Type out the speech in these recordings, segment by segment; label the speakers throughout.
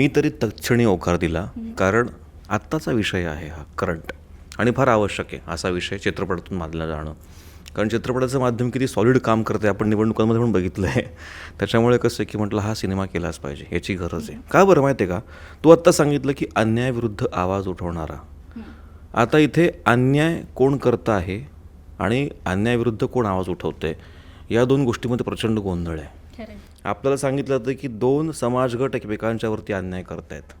Speaker 1: मी तरी तत्क्षणी होकार दिला कारण आत्ताचा विषय आहे हा करंट आणि फार आवश्यक आहे असा विषय चित्रपटातून मानलं जाणं. कारण चित्रपटाचं माध्यम किती सॉलिड काम करते आपण निवडणुकांमध्ये पण बघितलं आहे त्याच्यामुळे कसं आहे की म्हटलं हा सिनेमा केलाच पाहिजे याची गरज आहे. का बरं माहिती आहे का? तू आत्ता सांगितलं की अन्यायाविरुद्ध आवाज उठवणारा. आता इथे अन्याय कोण करतं आहे आणि अन्यायाविरुद्ध कोण आवाज उठवतंय या दोन गोष्टीमध्ये प्रचंड गोंधळ आहे. आपल्याला सांगितलं जातं की दोन समाजगट एकमेकांच्यावरती अन्याय करत आहेत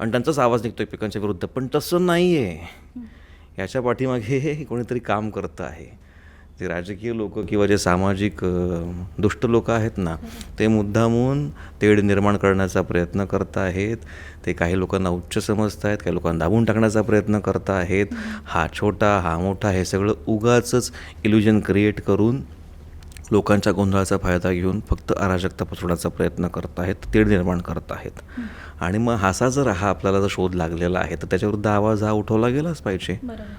Speaker 1: आणि त्यांचाच आवाज निघतो एकमेकांच्या विरुद्ध. पण तसं नाही आहे याच्या पाठीमागे कोणीतरी काम करतं आहे. जे राजकीय लोक किंवा जे सामाजिक दुष्ट लोक आहेत ना ते मुद्दामून तेढ निर्माण करण्याचा प्रयत्न करत आहेत. ते काही लोकांना उच्च समजत आहेत काही लोकांना दाबून टाकण्याचा प्रयत्न करत आहेत. हा छोटा हा मोठा हे सगळं उगाच इल्युजन क्रिएट करून लोकांच्या गोंधळाचा फायदा घेऊन फक्त अराजकता पसरवण्याचा प्रयत्न करत आहेत तेढ निर्माण करत आहेत. आणि मग हासा जर हा आपल्याला जर शोध लागलेला आहे तर त्याच्याविरुद्ध आवाज हा उठवला गेलाच पाहिजे.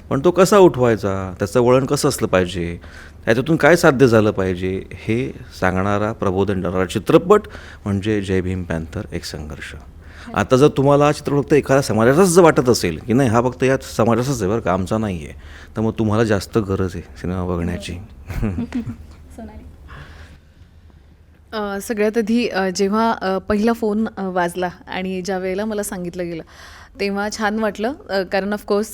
Speaker 1: पण तो कसा उठवायचा? त्याचं वळण कसं असलं पाहिजे? त्याच्यातून काय साध्य झालं पाहिजे? हे सांगणारा प्रबोधन देणारा चित्रपट म्हणजे जय भीम पॅन्थर एक संघर्ष. आता जर तुम्हाला हा चित्रपट फक्त एखाद्या समाजाचाच जर वाटत असेल की नाही हा फक्त या समाजाचाच आहे बरं का आमचा नाही आहे तर मग तुम्हाला जास्त गरज आहे सिनेमा बघण्याची.
Speaker 2: अ, सगळ्यात आधी जेव्हा पहिला फोन वाजला आणि ज्या वेळेला मला सांगितलं गेलं तेव्हा छान वाटलं कारण ऑफकोर्स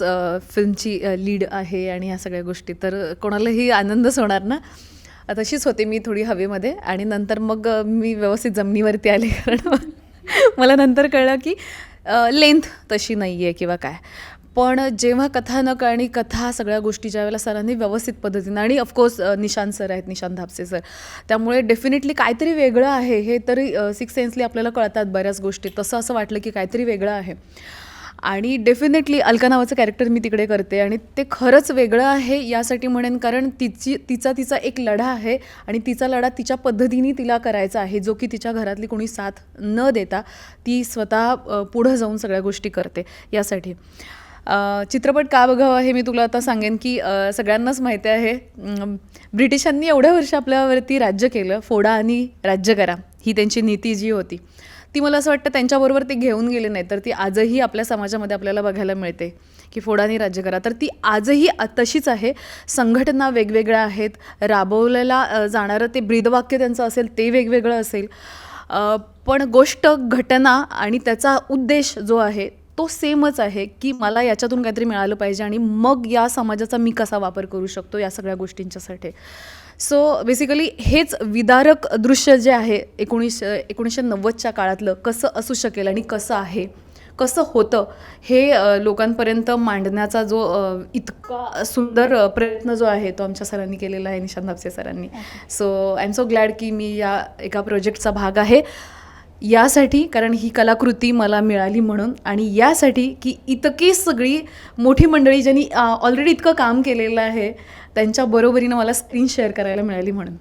Speaker 2: फिल्मची लीड आहे आणि ह्या सगळ्या गोष्टी तर कोणालाही आनंदच होणार ना? तशीच होते मी थोडी हवेमध्ये आणि नंतर मग मी व्यवस्थित जमिनीवरती आले कारण मला नंतर कळलं की लेंथ तशी नाही आहे किंवा काय. पण जेव्हा कथानक आणि कथा सगळ्या गोष्टी ज्या वेळेला सरांनी व्यवस्थित पद्धतीनं आणि ऑफकोर्स निशांत सर आहेत निशांत धापसे सर त्यामुळे डेफिनेटली काहीतरी वेगळं आहे हे तरी सिक्स सेन्सली आपल्याला कळतात बऱ्याच गोष्टी. तसं असं वाटलं की काहीतरी वेगळं आहे. आणि डेफिनेटली अलका नावाचं कॅरेक्टर मी तिकडे करते आणि ते खरंच वेगळं आहे यासाठी म्हणेन कारण तिची तिचा तिचा एक लढा आहे आणि तिचा लढा तिच्या पद्धतीने तिला करायचा आहे जो की तिच्या घरातली कोणी साथ न देता ती स्वतः पुढं जाऊन सगळ्या गोष्टी करते यासाठी. चित्रपट का बघावा हे मी तुला आता सांगेन की सगळ्यांनाच माहिती आहे. ब्रिटिशांनी एवढ्या वर्ष आपल्यावरती राज्य केलं फोडा आणि राज्य करा ही त्यांची नीती जी होती. ती मला असं वाटतं त्यांच्याबरोबर ते घेऊन गेले नाही तर ती आजही आपल्या समाजामध्ये आपल्याला बघायला मिळते की फोडानी राज्य करा. तर ती आजही तशीच आहे. संघटना वेगवेगळ्या आहेत. राबवलेला जाणारं ते ब्रीदवाक्य त्यांचं असेल ते वेगवेगळं असेल. पण गोष्ट घटना आणि त्याचा उद्देश जो आहे तो सेमच आहे की मला याच्यातून काहीतरी मिळालं पाहिजे आणि मग या समाजाचा मी कसा वापर करू शकतो या सगळ्या गोष्टींच्यासाठी. सो बेसिकली हेच विदारक दृश्य जे आहे एकोणीस एकोणीसशे नव्वदच्या काळातलं कसं असू शकेल आणि कसं आहे कसं होतं हे लोकांपर्यंत मांडण्याचा जो इतका सुंदर प्रयत्न जो आहे तो आमच्या सरांनी केलेला आहे निशांत धापसे सरांनी. So I am so glad की मी या एका प्रोजेक्टचा भाग आहे. यासाठी कारण ही कलाकृती मला मिळाली म्हणून. आणि यासाठी की इतकी सगळी मोठी मंडळी ज्यांनी ऑलरेडी इतकं काम केलेलं आहे त्यांच्या बरोबरीनं मला स्क्रीन शेअर करायला मिळाली म्हणून.